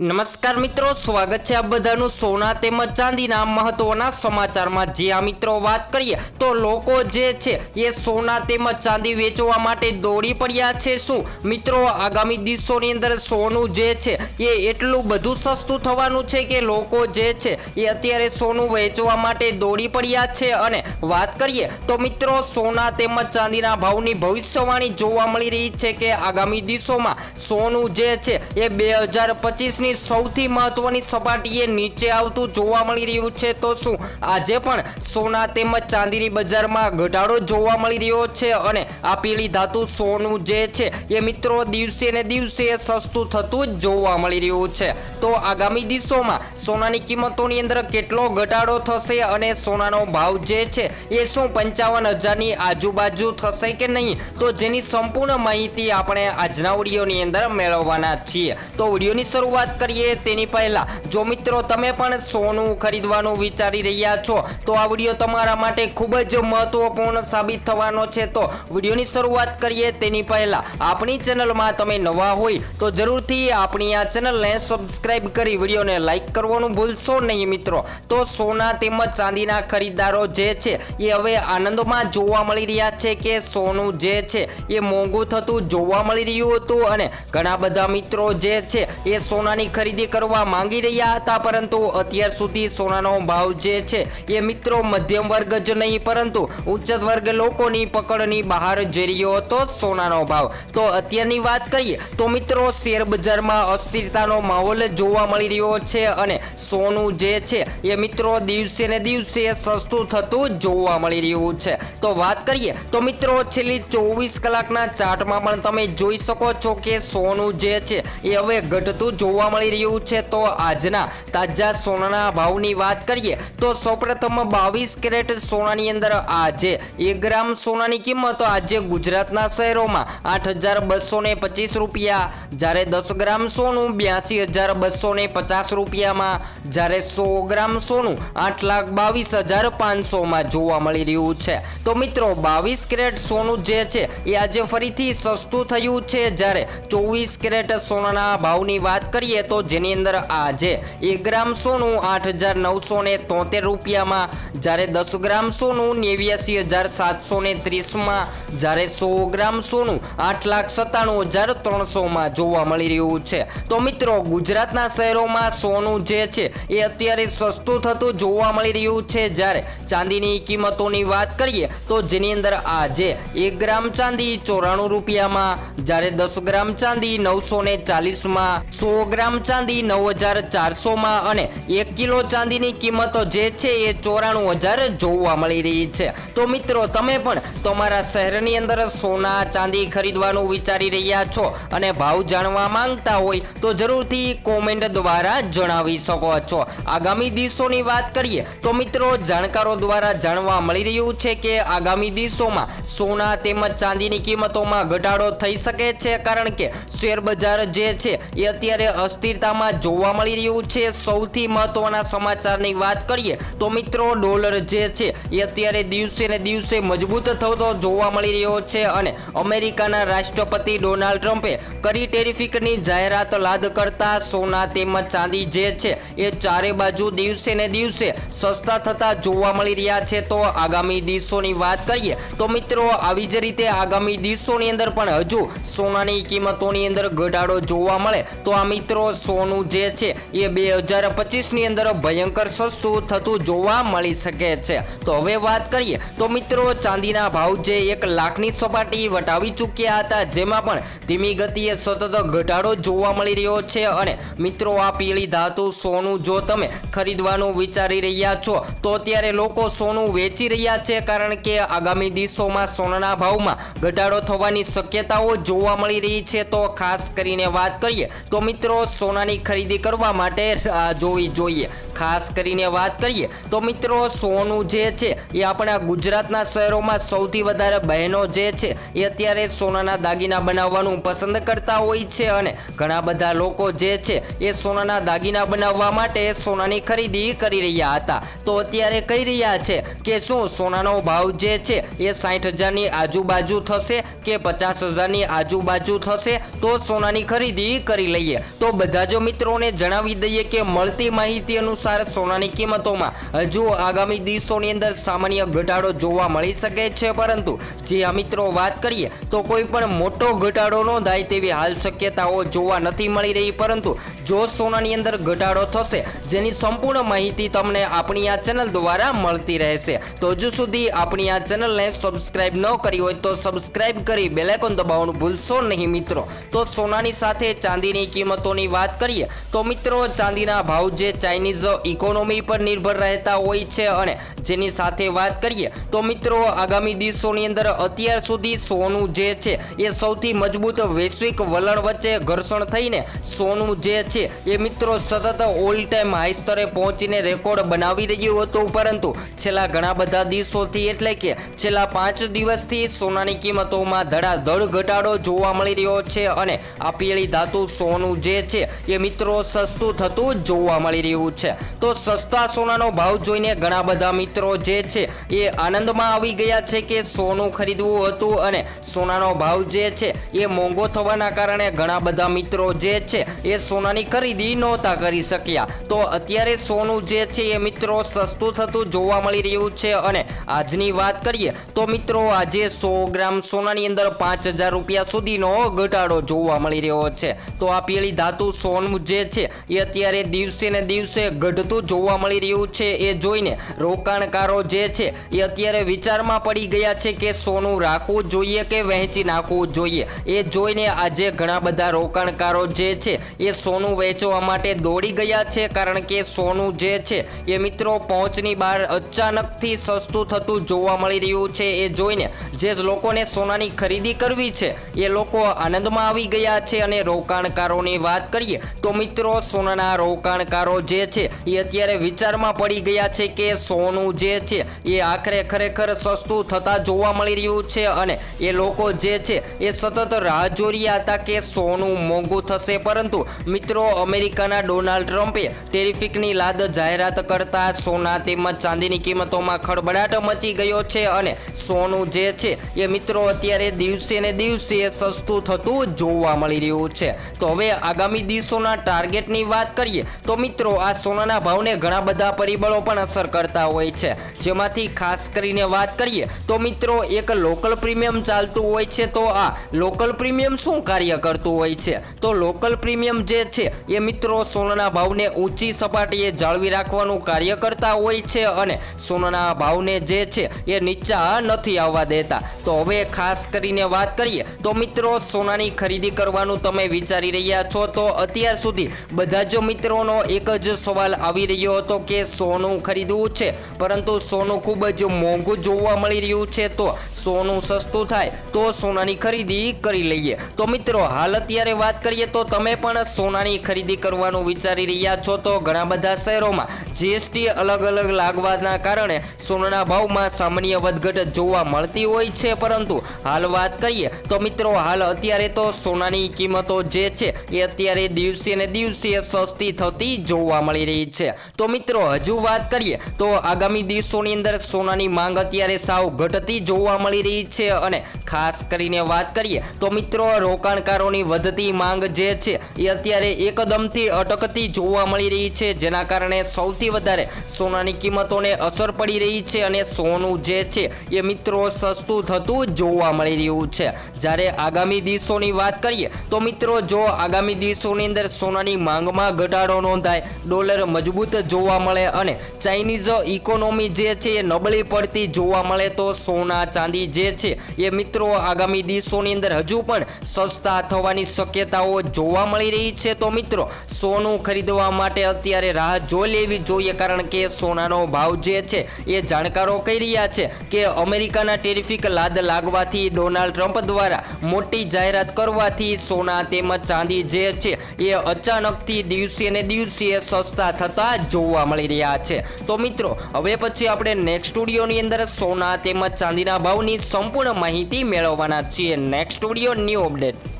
નમસ્કાર મિત્રો, સ્વાગત છે આ બધાનું સોના તેમજ ચાંદીના મહત્વના સમાચારમાં. જે આ મિત્રો વાત કરીએ તો લોકો જે છે એ સોના તેમજ ચાંદી વેચવા માટે દોડી પડ્યા છે શું? મિત્રો, આગામી દિવસોની અંદર સોનું જે છે એ એટલું બધું સસ્તું થવાનું છે કે લોકો જે છે એ અત્યારે સોનું વેચવા માટે દોડી પડ્યા છે. અને વાત કરીએ તો મિત્રો, સોના તેમજ ચાંદીના ભાવની ભવિષ્યવાણી જોવા મળી રહી છે કે આગામી દિવસોમાં સોનું જે છે એ બે હજાર પચીસની સૌથી મહત્વની સપાટીએ નીચે આવતું જોવા મળી રહ્યું છે. તો શું? આજે પણ સોના તેમજ ચાંદીની બજારમાં ઘટાડો જોવા મળી રહ્યો છે અને આ પીળી ધાતુ સોનું જે છે એ મિત્રો દિવસે ને દિવસે સસ્તું થતું જ જોવા મળી રહ્યું છે. તો આગામી દિવસોમાં સોનાની કિંમતોની અંદર કેટલો ઘટાડો થશે અને સોનાનો ભાવ જે છે એ શું પંચાવન હજારની આજુબાજુ થશે કે નહીં? તો જેની સંપૂર્ણ માહિતી આપણે આજના વિડીયોની અંદર મેળવવાના છીએ. તો વિડીયોની શરૂઆત કરીએ તેની પહેલા. જો મિત્રો તમે પણ સોનું ખરીદવાનું વિચારી રહ્યા છો, તો આ વીડિયો તમારા માટે ખૂબ જ મહત્વપૂર્ણ સાબિત થવાનો છે. તો વિડીયોની શરૂઆત કરીએ તેની પહેલા. આપણી ચેનલમાં તમે નવા હોય, તો જરૂરથી આપણી આ ચેનલને સબસ્ક્રાઈબ કરી વિડીયોને લાઈક કરવાનું ભૂલશો નહીં મિત્રો. તો સોના તેમજ ચાંદીના ખરીદદારો જે છે, એ હવે આનંદમાં જોવા મળી રહ્યા છે કે સોનું જે છે, એ મોંઘું થતું જોવા મળી રહ્યું હતું. અને ઘણા બધા મિત્રો જે છે, એ સોનાની ખરીદી કરવા માંગી રહ્યા હતા, પરંતુ અત્યાર સુધી સોનાનો ભાવ જે છે એ મિત્રો મધ્યમ વર્ગ જ નહીં, પરંતુ ઉચ્ચ વર્ગ લોકોની પકડની બહાર જઈ રહ્યો હતો સોનાનો ભાવ. તો અત્યારની વાત કરીએ, તો મિત્રો શેર બજારમાં અસ્થિરતાનો માહોલ જોવા મળી રહ્યો છે અને સોનું જે છે એ મિત્રો દિવસે ને દિવસે સસ્તું થતું જોવા મળી રહ્યું છે. તો વાત કરીએ, તો મિત્રો છેલ્લી ચોવીસ કલાકના ચાર્ટમાં પણ તમે જોઈ શકો છો કે સોનું જે છે એ હવે ઘટતું જોવા મળી રહ્યું છે. તો આજના તાજા સોનાના ભાવની વાત કરીએ, તો સૌપ્રથમ બાવીસ કેરેટ સોનાની અંદર આજે એક ગ્રામ સોનાની કિંમત આજે ગુજરાતના શહેરોમાં આઠ હજાર બસો ને પચીસ રૂપિયા, જ્યારે દસ ગ્રામ સોનું બ્યાસી હજાર બસો ને પચાસ રૂપિયામાં, જ્યારે સો ગ્રામ સોનું આઠ લાખ બાવીસ હજાર પાંચસોમાં જોવા મળી રહ્યું છે. તો મિત્રો, બાવીસ કેરેટ સોનું જે છે, એ આજે ફરીથી સસ્તું થયું છે. જ્યારે ચોવીસ કેરેટ સોનાના ભાવની વાત કરીએ તો જેની અંદર આજે એક ગ્રામ સોનું આઠ હજાર નવસો ને તોતેર રૂપિયામાં, જ્યારે દસ ગ્રામ સોનું નેવ્યાસી હજાર સાતસો ને ત્રીસમાં, જ્યારે સો ગ્રામ સોનું આઠ લાખ સત્તાણું હજાર ત્રણસોમાં જોવા મળી રહ્યું છે. તો મિત્રો, ગુજરાતના શહેરોમાં સોનું જે છે એ અત્યારે સસ્તું થતું જોવા મળી રહ્યું છે. જ્યારે ચાંદીની કિંમતોની વાત કરીએ, તો જેની અંદર આજે એક ગ્રામ ચાંદી ચોરાણું રૂપિયામાં, જ્યારે દસ ગ્રામ ચાંદી નવસો ને ચાલીસમાં, સો ગ્રામ ચાંદી નવ હજાર ચારસોમાં અને એક કિલો ચાંદીની કિંમતો જે છે એ ચોરાણું હજાર જોવા મળી રહી છે. તો મિત્રો, તમે પણ તમારા શહેરની અંદર સોના ચાંદી ખરીદવાનું વિચારી રહ્યા છો અને ભાવ જાણવા માંગતા હોય તો જરૂરથી કોમેન્ટ દ્વારા જણાવી શકો છો. આગામી દિવસોની વાત કરીએ તો મિત્રો, જાણકારો દ્વારા જાણવા મળી રહ્યું છે કે આગામી દિવસોમાં સોના તેમજ ચાંદીની કિંમતોમાં ઘટાડો થઈ શકે છે કારણ કે શેર બજાર જે છે એ અત્યારે અસ્થિરતામાં જોવા મળી રહ્યું છે. સૌથી મહત્વના સમાચારની વાત કરીએ તો મિત્રો, ડોલર જે છે એ અત્યારે દિવસે ને દિવસે મજબૂત થતો જોવા મળી રહ્યો છે અને અમેરિકાના રાષ્ટ્રપતિ ડોનાલ્ડ ટ્રમ્પે કરી ટેરિફિકની જાહેરાત લાદ કરતા સોના તેમજ ચાંદી જે છે એ ચારે બાજુ દિવસે ને દિવસે સસ્તા થતા જોવા મળી રહ્યા છે. તો આગામી દિવસોની વાત કરીએ તો મિત્રો, આવી જ રીતે આગામી દિવસોની અંદર પણ હજુ સોનાની કિંમતોની અંદર ઘટાડો જોવા મળે. તો આ મિત્રો સોનું જે છે એ બે હજાર પચીસની અંદર ભયંકર સસ્તું થતું જોવા મળી શકે છે. તો હવે વાત કરીએ, તો મિત્રો ચાંદીના ભાવ જે એક લાખની સપાટી વટાવી ચૂક્યા હતા, જેમાં પણ ધીમી ગતિએ સતત ઘટાડો જોવા મળી રહ્યો છે અને મિત્રો આ પીળી ધાતુ સોનું જો તમે ખરીદવાનું વિચારી રહ્યા છો, તો અત્યારે લોકો સોનું વેચી રહ્યા છે કારણ કે આગામી દિવસોમાં સોનાના ભાવમાં ઘટાડો થવાની શક્યતાઓ જોવા મળી રહી છે. તો ખાસ કરીને વાત કરીએ, તો મિત્રો સોનાની ખરીદી કરવા માટે જોવી જોઈએ. ખાસ કરીને વાત કરીએ તો મિત્રો, સોનું જે છે એ આપણા ગુજરાતના શહેરોમાં સૌથી વધારે બહેનો જે છે એ અત્યારે સોનાના દાગીના બનાવવાનું પસંદ કરતા હોય છે અને ઘણા બધા લોકો જે છે એ સોનાના દાગીના બનાવવા માટે સોનાની ખરીદી કરી રહ્યા હતા. તો અત્યારે કહી રહ્યા છે કે શું સોનાનો ભાવ જે છે એ સાઠ હજારની આજુબાજુ થશે કે પચાસ હજારની આજુબાજુ થશે? તો સોનાની ખરીદી કરી લઈએ. તો બધી જ મિત્રોને જણાવી દઈએ કે મળતી માહિતી અનુસાર સોનાની કિંમતોમાં હજુ આગામી દિવસોની અંદર સામાન્ય ઘટાડો જોવા મળી શકે છે, પરંતુ જે આ મિત્રો વાત કરીએ તો કોઈ પણ મોટો ઘટાડો ન થાય તેવી હાલ શક્યતાઓ જોવા નથી મળી રહી, પરંતુ જો સોનાની અંદર ઘટાડો થશે, જેની સંપૂર્ણ માહિતી તમને આપણી આ ચેનલ દ્વારા મળતી રહેશે. તો હજુ સુધી આપણી આ ચેનલને સબસ્ક્રાઇબ ન કરી હોય તો સબસ્ક્રાઇબ કરી બેલેકોન દબાવવાનું ભૂલશો નહીં મિત્રો. તો સોનાની સાથે ચાંદીની કિંમતોની વાત કરીએ, તો મિત્રો, ચાંદીના ભાવ જે ચાઇનીઝ ઇકોનોમી પર નિર્ભર રહેતા હોય છે અને જેની સાથે વાત કરીએ, તો મિત્રો, આગામી દિવસોની અંદર અત્યાર સુધી સોનું જે છે, એ સૌથી મજબૂત વૈશ્વિક વલણ વચ્ચે ઘર્ષણ થઈને સોનું જે છે, એ મિત્રો, સતત ઓલ ટાઈમ હાઈ સ્તરે પહોંચીને રેકોર્ડ બનાવી રહ્યું હતું. પરંતુ છેલ્લા ઘણા બધા દિવસોથી એટલે કે છેલ્લા પાંચ દિવસથી સોનાની કિંમતોમાં ધડાધડ ઘટાડો જોવા મળી રહ્યો છે અને આપેલી ધાતુ સોનું જે છે એ મિત્રો સસ્તું થતું જોવા મળી રહ્યું છે. તો સસ્તા સોનાનો ભાવ જોઈને ઘણા બધા મિત્રો જે છે એ આનંદમાં આવી ગયા છે કે સોનું ખરીદવું હતું અને સોનાનો ભાવ જે છે એ મોંઘો થવાના કારણે ઘણા બધા મિત્રો જે છે એ સોનાની ખરીદી નહોતા કરી શક્યા. તો અત્યારે સોનું જે છે એ મિત્રો સસ્તું થતું જોવા મળી રહ્યું છે અને આજની વાત કરીએ તો મિત્રો આજે સો ગ્રામ સોનાની અંદર પાંચ હજાર રૂપિયા સુધીનો ઘટાડો જોવા મળી રહ્યો છે. તો આ પીળી ધાતુ સોનું જે છે. એ અત્યારે દિવસે ને દિવસે ઘટતું જોવા મળી રહ્યું છે. એ જોઈને રોકાણકારો જે છે, એ અત્યારે વિચારમાં પડી ગયા છે કે સોનું રાખવું જોઈએ કે વહેંચી નાખવું જોઈએ. એ જોઈને આજે ઘણા બધા રોકાણકારો જે છે, એ સોનું વેચવા માટે દોડી ગયા છે. કારણ કે સોનું જે છે, એ મિત્રો પહોંચની બહાર અચાનકથી સસ્તું થતું જોવા મળી રહ્યું છે. એ જોઈને જે લોકોને સોનાની ખરીદી કરવી છે, એ લોકો આનંદમાં આવી ગયા છે અને રોકાણકારોની વાત કરીએ. તો મિત્રો, સોનાના રોકાણકારો જે છે, એ અત્યારે વિચારમાં પડી ગયા છે કે સોનું જે છે, એ આખરે ખરેખર સસ્તું થતા જોવા મળી રહ્યું છે અને એ લોકો જે છે, એ સતત રાહ જોઈ હતા કે સોનું મોંઘું થશે. પરંતુ મિત્રો, અમેરિકાના ડોનાલ્ડ ટ્રમ્પે ટેરિફિકની લાદ જાહેરાત કરતા સોના તેમજ ચાંદીની કિંમતોમાં ખળબડાટ મચી ગયો છે અને સોનું જે છે, એ મિત્રો અત્યારે દિવસે ને દિવસે સસ્તું થતું જોવા મળી રહ્યું છે. તો હવે આગામી દિવસોના ટાર્ગેટની વાત કરીએ, તો મિત્રો આ સોનાના ભાવને ઘણા બધા પરિબળો પણ અસર કરતા હોય છે. જેમાંથી ખાસ કરીને વાત કરીએ, તો મિત્રો એક લોકલ પ્રીમિયમ ચાલતું હોય છે, તો આ લોકલ પ્રીમિયમ શું કાર્ય કરતું હોય છે? તો લોકલ પ્રીમિયમ જે છે, એ મિત્રો સોનાના ભાવને ઊંચી સપાટીએ જાળવી રાખવાનું કાર્ય કરતા હોય છે અને સોનાના ભાવને જે છે, એ નીચા નથી આવવા દેતા. તો હવે ખાસ કરીને વાત કરીએ, તો મિત્રો સોનાની ખરીદી કરવાનું તમે વિચારી રહ્યા છો, તો અત્યાર સુધી બધા જ મિત્રોનો એક જ સવાલ આવી રહ્યો હતો કે સોનું ખરીદવું છે, પરંતુ સોનું ખૂબ જ મોંઘું જોવા મળી રહ્યું છે, તો સોનું સસ્તું થાય તો સોનાની ખરીદી કરી લઈએ. તો મિત્રો, હાલ અત્યારે વાત કરીએ તો તમે પણ સોનાની ખરીદી કરવાનું વિચારી રહ્યા છો, તો ઘણા બધા શહેરોમાં જીએસટી અલગ અલગ લાગવાના કારણે સોનાના ભાવમાં સામાન્ય વધઘટ જોવા મળતી હોય છે, પરંતુ હાલ વાત કરીએ તો મિત્રો, હાલ અત્યારે તો સોનાની કિંમતો જે છે એ અત્યારે દિવસે ને દિવસે સસ્તી થતી જોવા મળી રહી છે. તો મિત્રો, હજુ વાત કરીએ, તો આગામી દિવસોની અંદર સોનાની માંગ અત્યારે સાવ ઘટતી જોવા મળી રહી છે અને ખાસ કરીને વાત કરીએ, તો મિત્રો, રોકાણકારોની વધતી માંગ જે છે, એ અત્યારે એકદમથી અટકતી જોવા મળી રહી છે. જેના કારણે સૌથી વધારે સોનાની કિંમતોને અસર પડી રહી છે અને સોનું જે છે, એ મિત્રો, સસ્તું થતું જોવા મળી રહ્યું છે. જ્યારે આગામી દિવસોની વાત કરીએ, તો મિત્રો, જો આગામી દિવસોની અંદર સોનાની માંગમાં ઘટાડો નોંધાય. ડોલર મજબૂત જોવા મળે અને ચાઇનીઝ ઇકોનોમી જે છે એ નબળી પડતી જોવા મળે તો સોના ચાંદી જે છે એ મિત્રો આગામી દિવસોની અંદર હજુ પણ સસ્તા થવાની શક્યતાઓ જોવા મળી રહી છે. તો મિત્રો, સોનું ખરીદવા માટે અત્યારે રાહ જોઈ લેવી જોઈએ કારણ કે સોનાનો ભાવ જે છે એ જાણકારો કહી રહ્યા છે કે અમેરિકાના ટેરિફિક લાદ લાગવાથી ડોનાલ્ડ ટ્રમ્પ દ્વારા મોટી જાહેરાત કરવાથી સોના તેમજ ચાંદી જે છે એ અચાનકથી દિવસે ને દિવસે સસ્તા થતા જોવા મળી રહ્યા છે. તો મિત્રો, હવે પછી આપણે નેક્સ્ટ સ્ટુડિયોની અંદર સોના તેમજ ચાંદીના ભાવની સંપૂર્ણ માહિતી મેળવવાના છીએ. Next studio new update